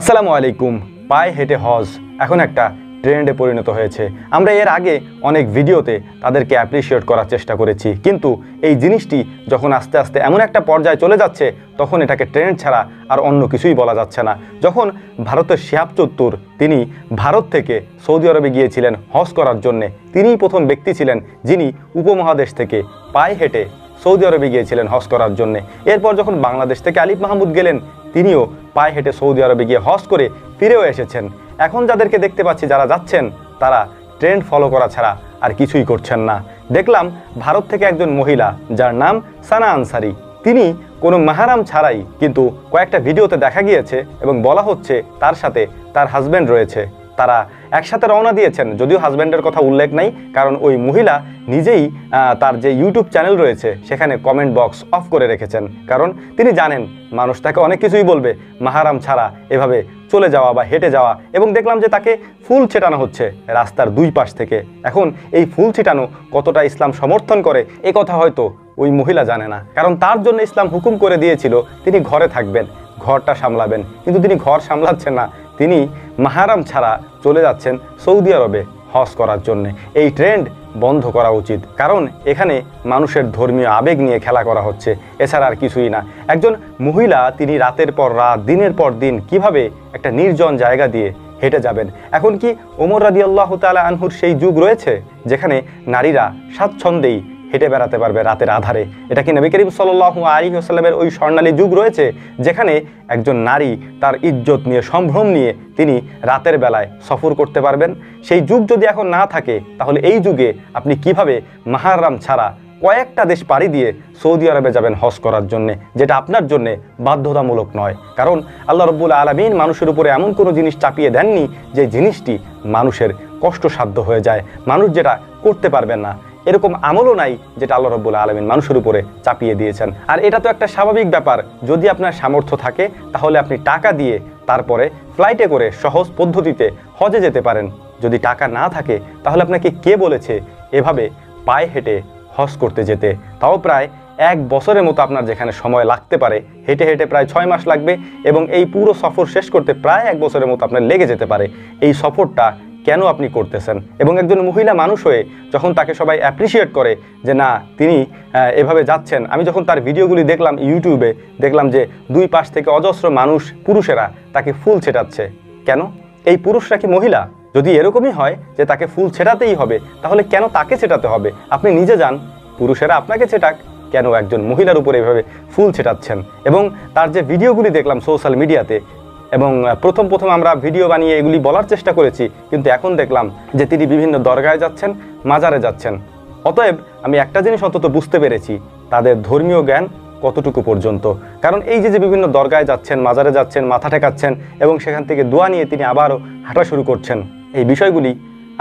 আসসালামু আলাইকুম। পায়ে হেঁটে হজ এখন একটা ট্রেন্ডে পরিণত হয়েছে। আমরা এর আগে অনেক ভিডিওতে তাদেরকে অ্যাপ্রিসিয়েট করার চেষ্টা করেছি। কিন্তু এই জিনিসটি যখন আস্তে আস্তে এমন একটা পর্যায়ে চলে যাচ্ছে, তখন এটাকে ট্রেন্ড ছাড়া আর অন্য কিছুই বলা যাচ্ছে না। যখন ভারতের শিহাব চত্তুর তিনি ভারত থেকে সৌদি আরবে গিয়েছিলেন হজ করার জন্যে তিনিই প্রথম ব্যক্তি ছিলেন যিনি উপমহাদেশ থেকে পায়ে হেঁটে সৌদি আরবে গিয়েছিলেন হজ করার জন্যে। এরপর যখন বাংলাদেশ থেকে আলিফ মাহমুদ গেলেন তিনিও পায়ে হেঁটে সৌদি আরবে গিয়ে হজ করে ফিরেও এসেছেন। এখন যাদেরকে দেখতে পাচ্ছি যারা যাচ্ছেন, তারা ট্রেন্ড ফলো করা ছাড়া আর কিছুই করছেন না। দেখলাম ভারত থেকে একজন মহিলা, যার নাম সানা আনসারি। তিনি কোনো মাহারাম ছাড়াই কিন্তু কয়েকটা ভিডিওতে দেখা গিয়েছে এবং বলা হচ্ছে তার সাথে তার হাজব্যান্ড রয়েছে। তারা একসাথে রওনা দিয়েছেন। যদিও হাজব্যান্ডের কথা উল্লেখ নাই, কারণ ওই মহিলা নিজেই তার যে ইউটিউব চ্যানেল রয়েছে, সেখানে কমেন্ট বক্স অফ করে রেখেছেন। কারণ তিনি জানেন, মানুষ তাকে অনেক কিছুই বলবে, মাহারাম ছাড়া এভাবে চলে যাওয়া বা হেঁটে যাওয়া এবং দেখলাম যে তাকে ফুল ছেটানো হচ্ছে রাস্তার দুই পাশ থেকে। এখন এই ফুল ছিটানো কতটা ইসলাম সমর্থন করে, এ কথা হয়তো ওই মহিলা জানে না। কারণ তার জন্য ইসলাম হুকুম করে দিয়েছিল, তিনি ঘরে থাকবেন, ঘরটা সামলাবেন। কিন্তু তিনি ঘর সামলাচ্ছেন না তিনি মাহারাম ছাড়া চলে যাচ্ছেন সৌদি আরবে হজ করার জন্য। এই ট্রেন্ড বন্ধ করা উচিত, কারণ এখানে মানুষের ধর্মীয় আবেগ নিয়ে খেলা করা হচ্ছে, এছাড়া আর কিছুই না। একজন মহিলা, তিনি রাতের পর রাত, দিনের পর দিন কীভাবে একটা নির্জন জায়গা দিয়ে হেঁটে যাবেন? এখন কি ওমর রাদি আল্লাহ তালা আনহুর সেই যুগ রয়েছে, যেখানে নারীরা স্বাচ্ছন্দ্যেই হেঁটে বেড়াতে পারবে রাতের আধারে। এটা কি নবী করিম সাল্লাহু আলী আসাল্লামের ওই স্বর্ণালী যুগ রয়েছে, যেখানে একজন নারী তার ইজ্জত নিয়ে, সম্ভ্রম নিয়ে তিনি রাতের বেলায় সফর করতে পারবেন? সেই যুগ যদি এখন না থাকে, তাহলে এই যুগে আপনি কীভাবে মাহারাম ছাড়া কয়েকটা দেশ পাড়ি দিয়ে সৌদি আরবে যাবেন হজ করার জন্যে, যেটা আপনার জন্যে বাধ্যতামূলক নয়? কারণ আল্লাহ রব্বুল আলমিন মানুষের উপরে এমন কোনো জিনিস চাপিয়ে দেননি যে জিনিসটি মানুষের কষ্টসাধ্য হয়ে যায়। মানুষ যেটা করতে পারবেন না এরকম আমলও নাই যেটা আল্লাহ রব্বুল আলমিন মানুষের উপরে চাপিয়ে দিয়েছেন। আর এটা তো একটা স্বাভাবিক ব্যাপার, যদি আপনার সামর্থ্য থাকে, তাহলে আপনি টাকা দিয়ে তারপরে ফ্লাইটে করে সহজ পদ্ধতিতে হজে যেতে পারেন। যদি টাকা না থাকে, তাহলে আপনাকে কে বলেছে এভাবে পায়ে হেঁটে হজ করতে যেতে? তাও প্রায় এক বছরের মতো আপনার যেখানে সময় লাগতে পারে, হেঁটে হেঁটে প্রায় ছয় মাস লাগবে এবং এই পুরো সফর শেষ করতে প্রায় এক বছরের মতো আপনার লেগে যেতে পারে। এই সফরটা কেন আপনি করতেছেন? এবং একজন মহিলা মানুষ হয়ে যখন তাকে সবাই অ্যাপ্রিসিয়েট করে যে না, তিনি এভাবে যাচ্ছেন, আমি যখন তার ভিডিওগুলি দেখলাম ইউটিউবে, দেখলাম যে দুই পাশ থেকে অজস্র মানুষ, পুরুষেরা তাকে ফুল ছেটাচ্ছে। কেন? এই পুরুষরা কি মহিলা? যদি এরকমই হয় যে তাকে ফুল ছেটাতেই হবে, তাহলে কেন তাকে ছেটাতে হবে? আপনি নিজে যান, পুরুষেরা আপনাকে ছেটাক, কেন একজন মহিলার উপরে এভাবে ফুল ছেটাচ্ছেন? এবং তার যে ভিডিওগুলি দেখলাম সোশ্যাল মিডিয়াতে এবং প্রথম প্রথম আমরা ভিডিও বানিয়ে এগুলি বলার চেষ্টা করেছি, কিন্তু এখন দেখলাম যে তিনি বিভিন্ন দরগায় যাচ্ছেন, মাজারে যাচ্ছেন। অতএব আমি একটা জিনিস অন্তত বুঝতে পেরেছি, তাদের ধর্মীয় জ্ঞান কতটুকু পর্যন্ত। কারণ এই যে যে বিভিন্ন দরগায় যাচ্ছেন, মাজারে যাচ্ছেন, মাথা ঠেকাচ্ছেন এবং সেখান থেকে দোয়া নিয়ে তিনি আবারও হাঁটা শুরু করছেন, এই বিষয়গুলি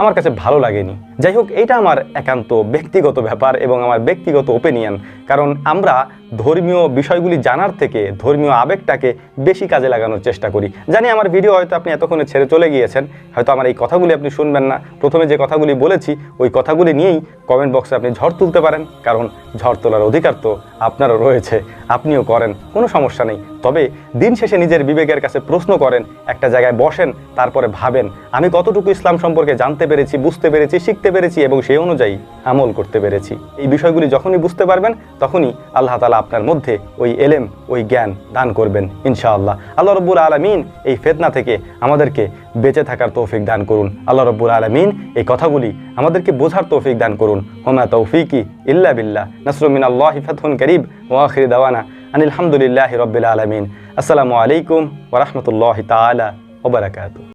আমার কাছে ভালো লাগেনি। যাই হোক এটা আমার একান্ত ব্যক্তিগত ব্যাপার এবং আমার ব্যক্তিগত ওপিনিয়ন কারণ আমরা ধর্মীয় বিষয়গুলি জানার থেকে, ধর্মীয় আবেগটাকে বেশি কাজে লাগানোর চেষ্টা করি। জানি আমার ভিডিও হয়তো আপনি এতক্ষণে ছেড়ে চলে গিয়েছেন, হয়তো আমার এই কথাগুলি আপনি শুনবেন না। প্রথমে যে কথাগুলি বলেছি, ওই কথাগুলি নিয়েই কমেন্ট বক্সে আপনি ঝড় তুলতে পারেন, কারণ ঝড় তোলার অধিকার তো আপনারও রয়েছে, আপনিও করেন, কোনো সমস্যা নেই। তবে দিন শেষে নিজের বিবেকের কাছে প্রশ্ন করেন, একটা জায়গায় বসেন, তারপরে ভাবেন, আমি কতটুকু ইসলাম সম্পর্কে জানতে পেরেছি, বুঝতে পেরেছি, শিখতে পেরেছি এবং সেই অনুযায়ী আমল করতে পেরেছি। এই বিষয়গুলি যখনই বুঝতে পারবেন, তখনই আল্লাহ তালা আপনার মধ্যে ওই এলেম, ওই জ্ঞান দান করবেন, ইনশাআল্লাহ। আল্লাহ রব্বুল আলমিন এই ফেতনা থেকে আমাদেরকে বেঁচে থাকার তৌফিক দান করুন। আল্লাহ রব্বুল আলমিন এই কথাগুলি আমাদেরকে বোঝার তৌফিক দান করুন। হোমা তৌফিকি ইল্লা বিল্লাহ। নাসরুমিন আল্লাহ ফাতহুন করিব ওয়াখির দাওয়ানা আনিল হামদুলিল্লাহ রব্বিল আলমিন। আসসালামু আলাইকুম ওরহমতুল্লাহ তালা ওবরাকাতু